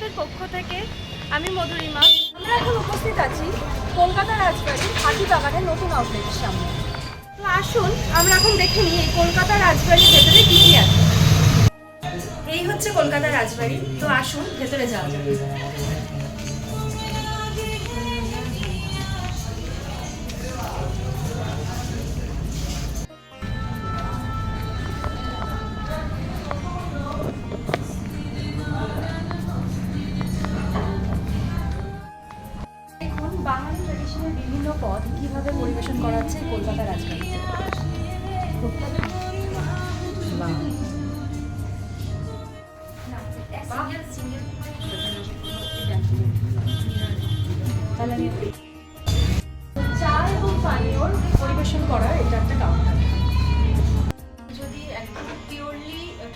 শেফের পক্ষ থেকে আমি মধুরিমা আমরা এখন উপস্থিত আছি কলকাতা রাজবাড়ির রাজবাড়ি হাতিবাগানের নতুন আউটলেটের সামনে। তো আসুন, আমরা এখন দেখে নিই কলকাতা রাজবাড়ির ভেতরে কী কী আছে। এই হচ্ছে কলকাতা রাজবাড়ি। তো আসুন, ভেতরে যাওয়া যাবে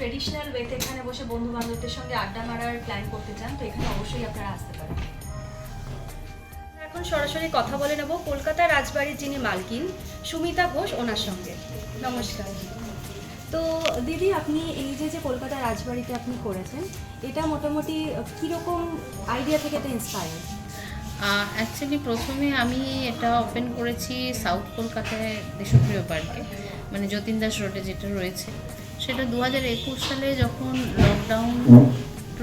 ট্রেডিশনাল ওয়েতে এখানে বসে বন্ধু বান্ধবদের সঙ্গে আড্ডা মারার প্ল্যান করতে চান তো এখানে অবশ্যই আপনারা আসতে পারেন। এখন সরাসরি কথা বলে নেব কলকাতা রাজবাড়ির যিনি মালকিন সুমিতা ঘোষ ওনার সঙ্গে। নমস্কার। তো দিদি আপনি এই যে যে কলকাতা রাজবাড়িতে আপনি করেছেন এটা মোটামুটি কীরকম আইডিয়া থেকে এটা ইন্সপায়ার অ্যাকচুয়ালি প্রথমে আমি এটা ওপেন করেছি সাউথ কলকাতায় দেশপ্রিয় পার্কে মানে যতীন দাস রোডে যেটা রয়েছে। সেটা দু হাজার একুশ সালে যখন লকডাউন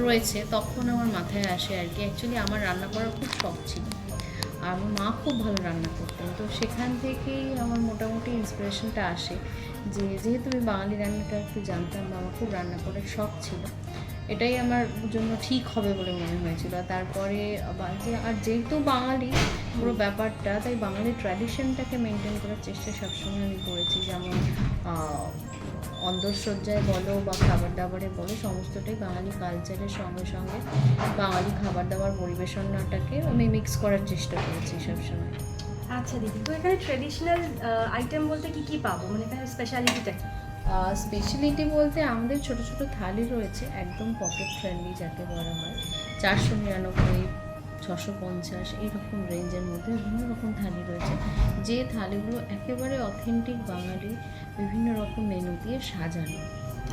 রয়েছে, তখন আমার মাথায় আসে আর কি। অ্যাকচুয়ালি আমার রান্না করার খুব শখ ছিল। আর আমার মা খুব ভালো রান্না করতেন। তো সেখান থেকেই আমার মোটামুটি ইন্সপিরেশনটা আসে যে, যেহেতু আমি বাঙালি রান্নাটা একটু জানতাম বা আমার খুব রান্না করার শখ ছিল। এটাই আমার জন্য ঠিক হবে বলে মনে হয়েছিল। তারপরে যে, আর যেহেতু বাঙালি পুরো ব্যাপারটা, তাই বাঙালি ট্র্যাডিশনটাকে মেনটেন করার চেষ্টা সবসময় আমি করেছি। যেমন অন্তঃসজ্জায় বলো বা খাবার দাবারে বলো সমস্তটাই বাঙালি কালচারের সঙ্গে সঙ্গে বাঙালি খাবার দাবার পরিবেশনাটাকে আমি মিক্স করার চেষ্টা করেছি সবসময়। আচ্ছা দিদি তো এখানে ট্রেডিশনাল আইটেম বলতে কি কি পাবো? মানে এখানে স্পেশালিটিটা কি? স্পেশালিটি বলতে আমাদের ছোট ছোট থালি রয়েছে একদম পকেট ফ্রেন্ডলি যাকে বলা হয়। চারশো নিরানব্বই ছশো পঞ্চাশ এইরকম রেঞ্জের মধ্যে বিভিন্ন রকম থালি রয়েছে। যে থালিগুলো একেবারে অথেন্টিক বাঙালি বিভিন্ন রকম মেনু দিয়ে সাজানো।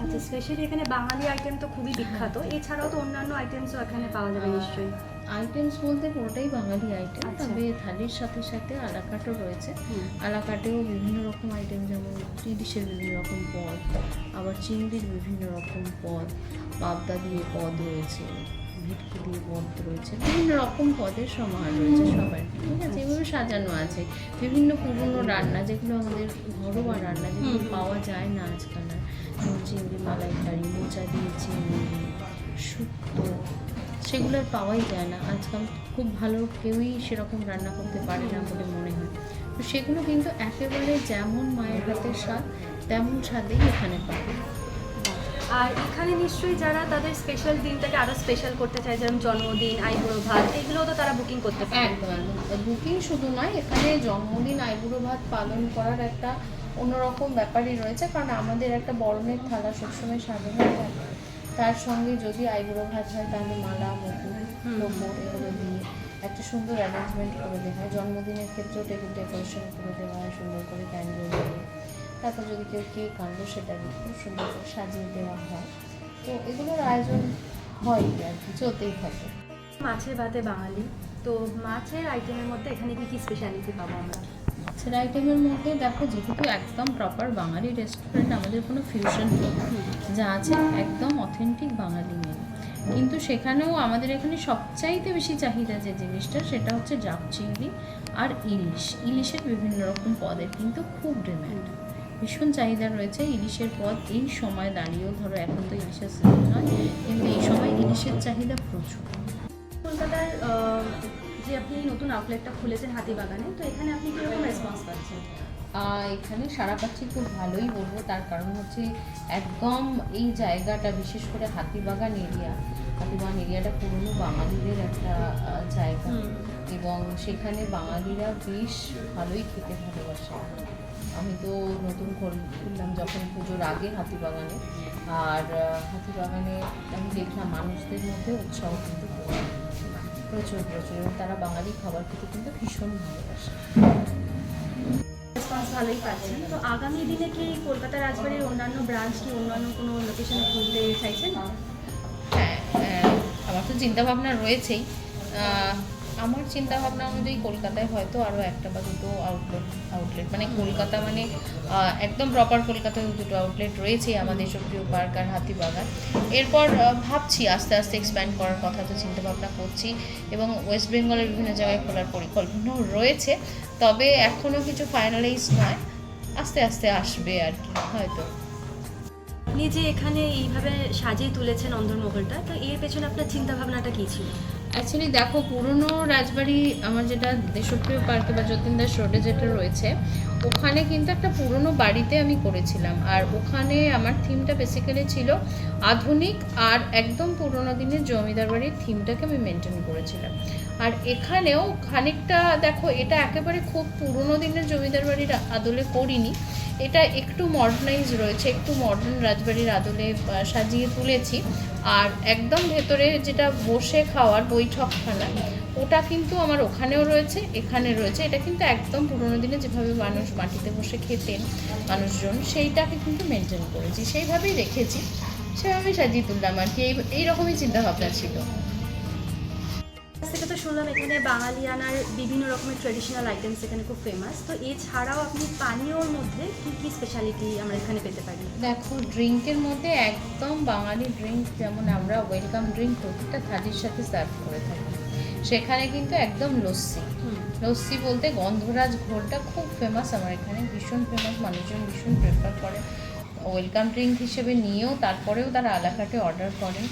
আচ্ছা স্পেশালি এখানে বাঙালি আইটেম তো খুবই বিখ্যাত। এছাড়াও তো অন্যান্য আইটেমসও এখানে পাওয়া যাবে নিশ্চয়ই। আইটেমস বলতে পুরোটাই বাঙালি আইটেম আচ্ছা। তবে থালির সাথে সাথে আলাকাটও রয়েছে। আলাকাটেও বিভিন্ন রকম আইটেম যেমন ইলিশের বিভিন্ন রকম পদ আবার চিংড়ির বিভিন্ন রকম পদ পাবদা দিয়ে পদ রয়েছে। দিয়ে পদ রয়েছে। বিভিন্ন রকম পদের সমাহার রয়েছে সবার। ঠিক আছে এভাবে সাজানো আছে। বিভিন্ন পুরনো রান্না যেগুলো আমাদের ঘরোয়া রান্না যেগুলো পাওয়া যায় না আজকাল আর। চিংড়ি মালাইকারি মোচা দিয়ে চিংড়ি শুক্তো সেগুলো আর পাওয়াই যায় না। আজকাল খুব ভালো কেউই সেরকম রান্না করতে পারে না বলে মনে হয়। তো সেগুলো কিন্তু একেবারে যেমন মায়ের হাতের স্বাদ তেমন স্বাদেই এখানে পাবে। আর এখানে নিশ্চয়ই যারা তাদের স্পেশাল দিনটাকে আরও স্পেশাল করতে চায় যেমন জন্মদিন আইবুড়ো ভাত এগুলো তো তারা বুকিং করতে পারে। একদম একদম। বুকিং শুধু নয় এখানে জন্মদিন আইবুড়ো ভাত পালন করার একটা অন্যরকম ব্যাপারই রয়েছে কারণ আমাদের একটা বরণের থালা সবসময় সাজানো থাকে তার সঙ্গে যদি আইবুড়ো ভাত হয় তাহলে মালা হুম। এগুলো দিয়ে একটা সুন্দর অ্যারেঞ্জমেন্ট করে দেওয়া হয়। জন্মদিনের ক্ষেত্রেও টেবিল ডেকোরেশন করে দেওয়া হয় সুন্দর করে ক্যান্ডেল দিয়ে। তারপর যদি কেউ কেক আনলো সেটা খুব সুন্দর করে সাজিয়ে দেওয়া হয়। তো এগুলোর আয়োজন হয় আর কি? চলতেই থাকে। মাছের ভাতে বাঙালি। তো মাছের আইটেমের মধ্যে এখানে কি কি স্পেশালিটি পাবো আমরা? মাছের আইটেমের মধ্যে দেখো যেহেতু একদম প্রপার বাঙালি রেস্টুরেন্ট আমাদের কোনো ফিউশন নেই। যা আছে একদম অথেন্টিক বাঙালি মেনু কিন্তু সেখানেও আমাদের এখানে সবচাইতে বেশি চাহিদা যে জিনিসটা সেটা হচ্ছে জাপ চিংড়ি আর ইলিশ। ইলিশের বিভিন্ন রকম পদের কিন্তু খুব ডিম্যান্ড ভীষণ চাহিদা রয়েছে। ইলিশের পদ এই সময় দাঁড়িয়েও ধরো এখন তো ইলিশের সিজন নয় কিন্তু এই সময় ইলিশের চাহিদা প্রচুর। কলকাতার যে আপনি নতুন আউটলেটটা খুলেছেন হাতিবাগানে তো এখানে আপনি কীরকম রেসপন্স পাচ্ছেন? এখানে সারা পাচ্ছি খুব ভালোই বলব তার কারণ হচ্ছে একদম এই জায়গাটা বিশেষ করে হাতিবাগান এরিয়া হাতিবাগান এরিয়াটা পুরনো বাঙালিদের একটা জায়গা। এবং সেখানে বাঙালিরা বেশ ভালোই খেতে ভালোবাসে। আমি তো নতুন খোল- খুললাম যখন পুজোর আগে হাতিবাগানে। আর হাতিবাগানে আমি দেখলাম মানুষদের মধ্যে উৎসাহ কিন্তু প্রচুর। প্রচুর। এবং তারা বাঙালি খাবার খেতে কিন্তু ভীষণ ভালোবাসে। রেসপন্স ভালোই পাচ্ছেন তো আগামী দিনে কি কলকাতা রাজবাড়ির অন্যান্য ব্রাঞ্চ কি অন্যান্য কোনো লোকেশনে খুলতে চাইছেন? হ্যাঁ আমার তো চিন্তা ভাবনা রয়েছেই আমার চিন্তা ভাবনা অনুযায়ী কলকাতায় হয়তো আরও একটা বা দুটো আউটলেট আউটলেট মানে কলকাতা মানে একদম প্রপার কলকাতায় দুটো আউটলেট রয়েছেই আমাদের সক্রিয় পার্ক আর হাতিবাগান। এরপর ভাবছি আস্তে আস্তে এক্সপ্যান্ড করার কথা তো চিন্তা ভাবনা করছি এবং ওয়েস্ট বেঙ্গলের বিভিন্ন জায়গায় খোলার পরিকল্পনাও রয়েছে। তবে এখনও কিছু ফাইনালাইজ নয় আস্তে আস্তে আসবে আর কি হয়তো। আপনি যে এখানে এইভাবে সাজিয়ে তুলেছেন অন্দরমহলটা তো এর পেছনে আপনার চিন্তা ভাবনাটা কি ছিল? অ্যাকচুয়ালি দেখো পুরনো রাজবাড়ি আমার যেটা দেশপ্রিয় পার্কে বা যতীন দাস রোডে যেটা রয়েছে ওখানে কিন্তু একটা পুরনো বাড়িতে আমি করেছিলাম। আর ওখানে আমার থিমটা বেসিক্যালি ছিল আধুনিক আর একদম পুরোনো দিনের জমিদার বাড়ির থিমটাকে আমি মেনটেন করেছিলাম। আর এখানেও খানিকটা দেখো, এটা একেবারে খুব পুরোনো দিনের জমিদার বাড়ির আদলে করিনি। এটা একটু মডার্নাইজ রয়েছে, একটু মডার্ন রাজবাড়ির আদলে সাজিয়ে তুলেছি। আর একদম ভেতরে যেটা বসে খাওয়ার বৈঠকখানা, ওটা কিন্তু আমার ওখানেও রয়েছে, এখানে রয়েছে। এটা কিন্তু একদম পুরোনো দিনে যেভাবে মানুষ মাটিতে বসে খেতেন মানুষজন সেইটাকে কিন্তু মেনটেন করেছি। সেইভাবেই রেখেছি। সেভাবেই সাজিয়ে তুললাম আর কি। এই এইরকমই চিন্তাভাবনা ছিল। থেকে তো শুনলাম এখানে বাঙালিয়ানার বিভিন্ন রকমের ট্রেডিশনাল আইটেমস এখানে খুব ফেমাস তো এছাড়াও আপনি পানীয়র মধ্যে কি কি স্পেশালিটি আমরা এখানে পেতে পারি? দেখো ড্রিঙ্কের মধ্যে একদম বাঙালি ড্রিঙ্ক যেমন আমরা ওয়েলকাম ড্রিঙ্ক প্রত্যেকটা থালির সাথে সার্ভ করে থাকি। সেখানে কিন্তু একদম লস্যি। লস্যি বলতে গন্ধরাজ ঘোরটা খুব ফেমাস আমার এখানে ভীষণ ফেমাস মানুষজন ভীষণ প্রেফার করে। ওয়েলকাম ড্রিঙ্ক হিসেবে নিয়েও তারপরেও তারা আলাকাটে অর্ডার করেন।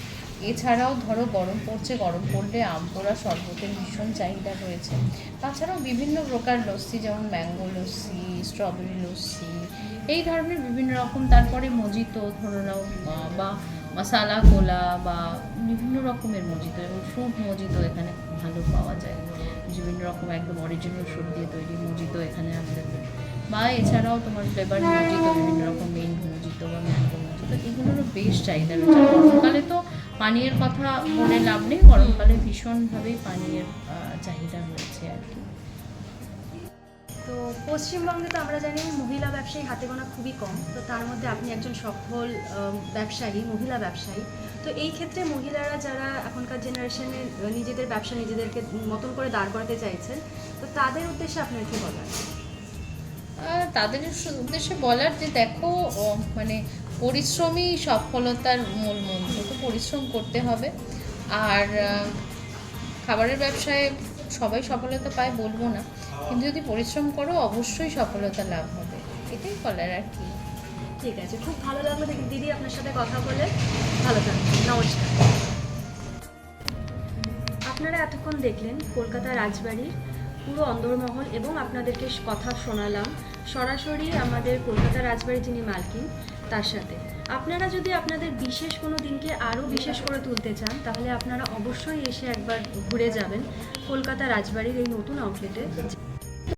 এছাড়াও ধরো গরম পড়ছে গরম পড়লে আম পোড়া শরবতের ভীষণ চাহিদা রয়েছে। তাছাড়াও বিভিন্ন প্রকার লস্যি যেমন ম্যাঙ্গো লস্যি স্ট্রবেরি লস্যি এই ধরনের বিভিন্ন রকম তারপরে মজিতো ধরে নাও বা মশালা, কোলা বা বিভিন্ন রকমের মজিতো এবং ফ্রুট মজিতো এখানে ভালো পাওয়া যায়। বিভিন্ন রকম একদম অরিজিনাল ফ্রুট দিয়ে তৈরি মজিতো এখানে অ্যাভেলেবেল বা এছাড়াও তোমার ফ্লেভার মজিত বিভিন্ন রকম মেন মজিতো বা ম্যাঙ্গো মজিতো এগুলোরও বেশ চাহিদা রয়েছে। গরমকালে তো পানীয়ের কথা বলে লাভ নেই, গরমকালে ভীষণভাবেই পানীয়ের চাহিদা রয়েছে আর কি। তো পশ্চিমবঙ্গে তো আমরা জানি মহিলা ব্যবসায়ী হাতে গোনা খুবই কম। তো তার মধ্যে আপনি একজন সফল ব্যবসায়ী, মহিলা ব্যবসায়ী। তো এই ক্ষেত্রে মহিলারা যারা এখনকার জেনারেশনে নিজেদের ব্যবসা নিজেদেরকে মতন করে দাঁড় করাতে চাইছেন, তো তাদের উদ্দেশ্যে আপনার কি বলার? তাদের উদ্দেশ্যে বলার যে দেখো মানে পরিশ্রমই সফলতার মূল মন্ত্র। তো পরিশ্রম করতে হবে। আর খাবারের ব্যবসায় সবাই সফলতা পায় বলব না। কিন্তু যদি পরিশ্রম করো, অবশ্যই সফলতা লাভ হবে। এটাই বলার আর কি। ঠিক আছে, খুব ভালো লাগল দিদি আপনার সাথে কথা বলে। ভালো থাকবেন, নমস্কার। আপনারা এতক্ষণ দেখলেন কলকাতা রাজবাড়ির পুরো অন্দরমহল এবং আপনাদেরকে কথা শোনালাম। সরাসরি আমাদের কলকাতা রাজবাড়ির যিনি মালকিন, তার সাথে। আপনারা যদি আপনাদের বিশেষ কোনো দিনকে আরও বিশেষ করে তুলতে চান, তাহলে আপনারা অবশ্যই এসে একবার ঘুরে যাবেন কলকাতা রাজবাড়ির এই নতুন আউটলেটে